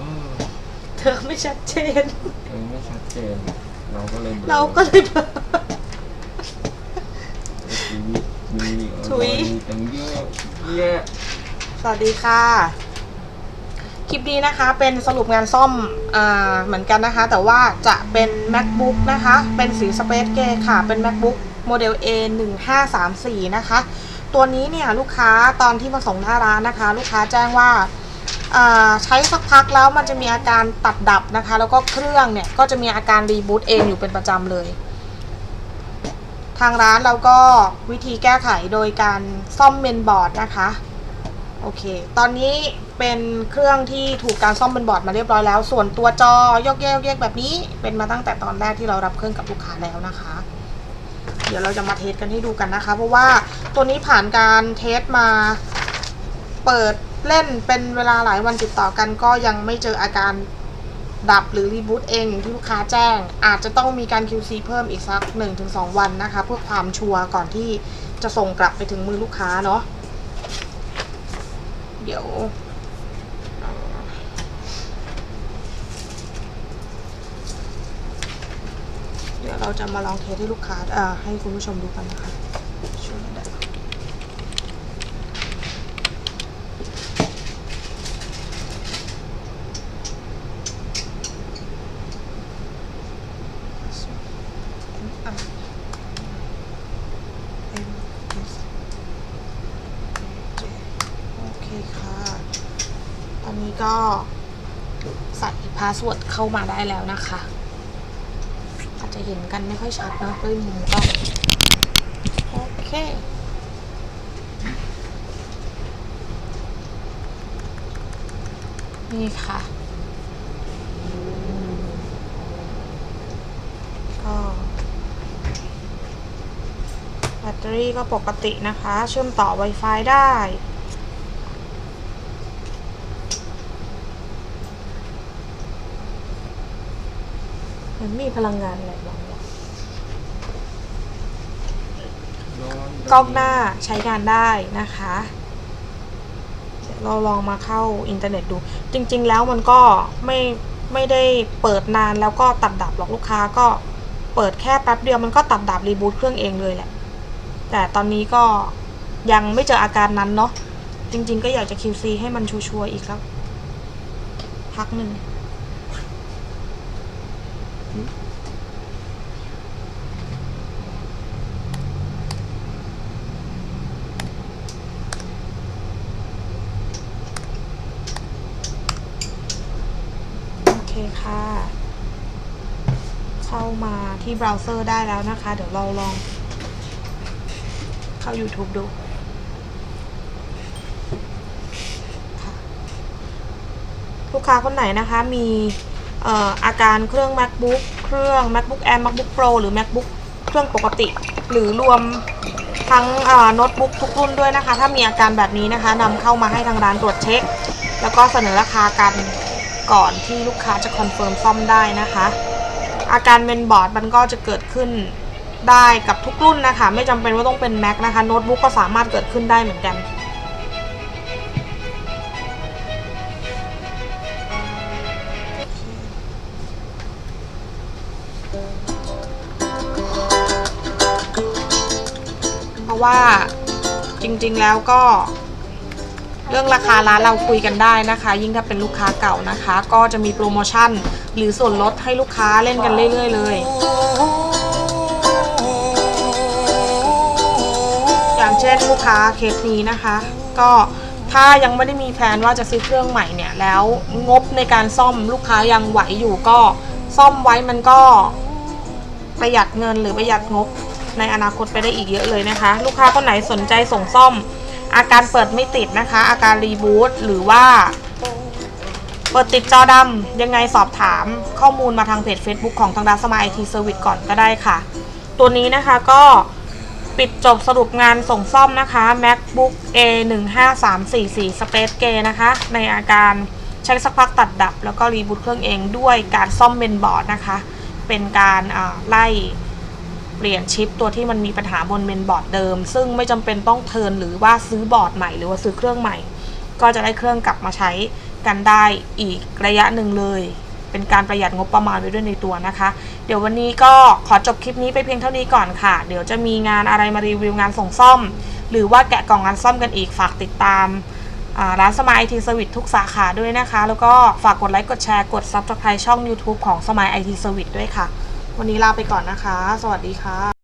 อไม่ชัดเจน เออไม่ชัดเจน เราก็เลยบลอเราก็เลยเบลอ ชีวิตมีถุยมีตั้งเยอะแยะสวัสดีค่ะ คลิปนี้นะคะเป็นสรุปงานซ่อมอ่าเหมือนกันนะคะ แต่ว่าจะเป็น macbook นะคะ เป็นสี Space Gray ค่ะ เป็น macbook โมเดล A 1 5 3 4นะคะ ตัวนี้เนี่ยลูกค้าตอนที่มาส่งหน้าร้านนะคะ ลูกค้าแจ้งว่าอ่า ใช้สักพักแล้วมันจะมีอาการตัดดับนะคะ แล้วก็เครื่องเนี่ยก็จะมีอาการรีบูตเองอยู่เป็นประจำเลย ทางร้านเราก็วิธีแก้ไขโดยการซ่อมเมนบอร์ดนะคะโอเค ตอนนี้เป็นเครื่องที่ถูกการซ่อมเป็นบอร์ดมาเรียบร้อยแล้ว ส่วนตัวจอยกแยกยกแยกแบบนี้ เป็นมาตั้งแต่ตอนแรกที่เรารับเครื่องกับลูกค้าแล้วนะคะ เดี๋ยวเราจะมาเทสกันให้ดูกันนะคะ เพราะว่าตัวนี้ผ่านการเทสมาเปิด เล่นเป็นเวลาหลายวันติดต่อกันก็ยังไม่เจออาการดับหรือรีบูตเองอย่างที่ลูกค้าแจ้ง อาจจะต้องมีการ QC เพิ่มอีกสัก 1-2 วันนะคะ เพื่อความชัวร์ก่อนที่จะส่งกลับไปถึงมือลูกค้าเนาะเดี๋ยว เดี๋ยวเราจะมาลองเทสให้ลูกค้าเอ่อให้คุณผู้ชมดูกันนะคะช่วยได้ไหม อะโอเคค่ะ ตอนนี้ก็ใส่พาสเวิร์ดเข้ามาได้แล้วนะคะ อาจจะเห็นกันไม่ค่อยชัดเนอะด้วยมุมกล้องโอเคนี่ค่ะ ก็ แบ ตอรี่ก็ปกตินะคะ เชื่อมต่อ Wi-Fi ได้ มันมีพลังงานอะไรบ้างร้อนกล้องหน้าใช้งานได้นะคะเดี๋ยวเราลองมาเข้าอินเทอร์เน็ตดู จริง ๆ แล้วมันก็ไม่ไม่ได้เปิดนานแล้วก็ตัดดับหรอกลูกค้าก็เปิดแค่แป๊บเดียวมันก็ตัดดับรีบูตเครื่องเองเลยแหละ แต่ตอนนี้ก็ยังไม่เจออาการนั้นเนาะ จริง ๆ ก็อยากจะ QC ให้มันชัวร์ๆอีกสักพักหนึ่งโอเคค่ะ เข้ามาที่เบราว์เซอร์ได้แล้วนะคะ เดี๋ยวเราลอง เข้า YouTube ดูลูกค้าคนไหนนะคะมีเอ่ออาการเครื่อง macbook เครื่อง macbook air macbook pro หรือ macbook เครื่องปกติ หรือรวมทั้งโน้ตบุ๊กทุกรุ่นด้วยนะคะ ถ้ามีอาการแบบนี้นะคะนำเข้ามาให้ทางร้านตรวจเช็ค แล้วก็เสนอราคากันก่อนที่ลูกค้าจะคอนเฟิร์มซ่อมได้นะคะ อาการเมนบอร์ดมันก็จะเกิดขึ้น ได้กับทุกรุ่นนะคะ ไม่จำเป็นว่าต้องเป็น Mac นะคะโน้ตบุ๊กก็สามารถเกิดขึ้นได้เหมือนกัน เพราะว่าจริงๆแล้วก็ เรื่องราคาร้านเราคุยกันได้นะคะ ยิ่งถ้าเป็นลูกค้าเก่านะคะ ก็จะมีโปรโมชั่น หรือส่วนลดให้ลูกค้าเล่นกันเรื่อยๆเลย เช่นลูกค้าเคสนี้นะคะ ก็ถ้ายังไม่ได้มีแผนว่าจะซื้อเครื่องใหม่เนี่ย แล้วงบในการซ่อมลูกค้ายังไหวอยู่ก็ซ่อมไว้มันก็ประหยัดเงินหรือประหยัดงบในอนาคตไปได้อีกเยอะเลยนะคะ ลูกค้าคนไหนสนใจส่งซ่อม อาการเปิดไม่ติดนะคะ อาการรีบูตหรือว่า เปิดติดจอดำยังไงสอบถามข้อมูลมาทางเพจ Facebook ของทางดาสมาไอทีเซอร์วิสก่อนก็ได้ค่ะ ตัวนี้นะคะก็ ปิดจบสรุปงานส่งซ่อมนะคะ MacBook A 1 5 3 4 4 Space Gray นะคะ ในอาการใช้สักพักตัดดับ แล้วก็รีบูตเครื่องเองด้วยการซ่อมเมนบอร์ดนะคะ เป็นการไล่เปลี่ยนชิปตัวที่มันมีปัญหาบนเมนบอร์ดเดิม ซึ่งไม่จำเป็นต้องเทิร์นหรือว่าซื้อบอร์ดใหม่หรือว่าซื้อเครื่องใหม่ ก็จะได้เครื่องกลับมาใช้กันได้อีกระยะหนึ่งเลย เป็นการประหยัดงบประมาณไว้ด้วยในตัวนะคะ เดี๋ยววันนี้ก็ขอจบคลิปนี้ไปเพียงเท่านี้ก่อนค่ะ เดี๋ยวจะมีงานอะไรมารีวิวงานส่งซ่อม หรือว่าแกะกล่องงานซ่อมกันอีกฝากติดตามร้านสมายไอทีสวิตทุกสาขาด้วยนะคะ แล้วก็ฝากกดไลค์กดแชร์กด Subscribe ช่อง YouTube ของสมายไอทีสวิตด้วยค่ะ วันนี้ลาไปก่อนนะคะ สวัสดีค่ะ